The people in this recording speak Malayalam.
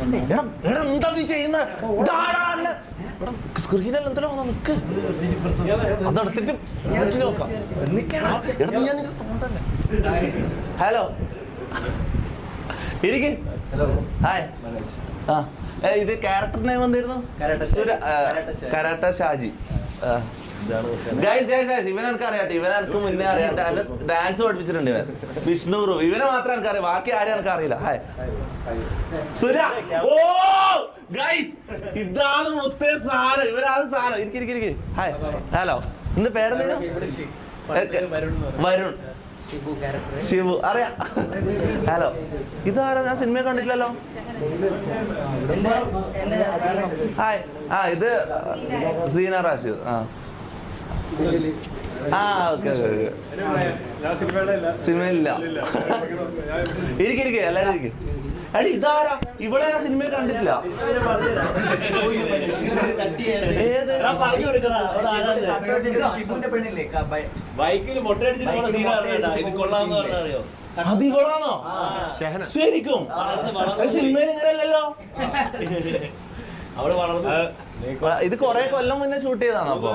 ചെയ്യണ്ടേ എടാ എടാ എന്താ നീ ചെയ്യുന്നത് സ്ക്രീനിൽ വന്നാ നിക്ക്. അതെടുത്തിട്ട് ഹലോ. ഇരിക്ക്. ഹായ്. ആ ഇത് ക്യാരക്ടർ നെയിം എന്തായിരുന്നു? Karate Shaji. Guys guys guys ഇവനെ എനിക്ക് അറിയാട്ടെ. ഇവനെ എനിക്ക് മുന്നേ അറിയാട്ടെ അല്ല ഡാൻസ് പഠിപ്പിച്ചിട്ടുണ്ട് ഇവൻ. വിഷ്ണു ഇവനെ മാത്രം എനിക്ക് അറിയാം ബാക്കി ആരും എനിക്ക് അറിയില്ല ഹായ് സുര ഓ ഗൈസ് ഇതാണ് മുത്തേ സാറ് ഇവരാണ് സാറ് ഇരിക്കി ഇരിക്കി ഇരിക്കി. ഹായ് ഹലോ ഇന്ന് പേരെന്താ? വരുൺ ഷിബു അറിയാം. ഹലോ ഇതാരാ? ഞാൻ സിനിമ കണ്ടിട്ടില്ലല്ലോ. ഹായ് ആ ഇത് സീന റാഷിദ്. ആ. ആ ഓക്കെ സിനിമയിലില്ല. ഇരിക്കെ ഇരിക്കെ. എല്ലാവരും ഇരിക്കെ. എടി ഇതാരാ? ഇവിടെ ഞാൻ സിനിമ കണ്ടിട്ടില്ല. അതികൊള്ളാന്നോ ശരിക്കും? സിനിമയിൽ ഇങ്ങനെയല്ലല്ലോ? അവൾ വളർന്നു ഇത് കൊറേ കൊല്ലം മുന്നേ ഷൂട്ട് ചെയ്താണോ അപ്പൊ?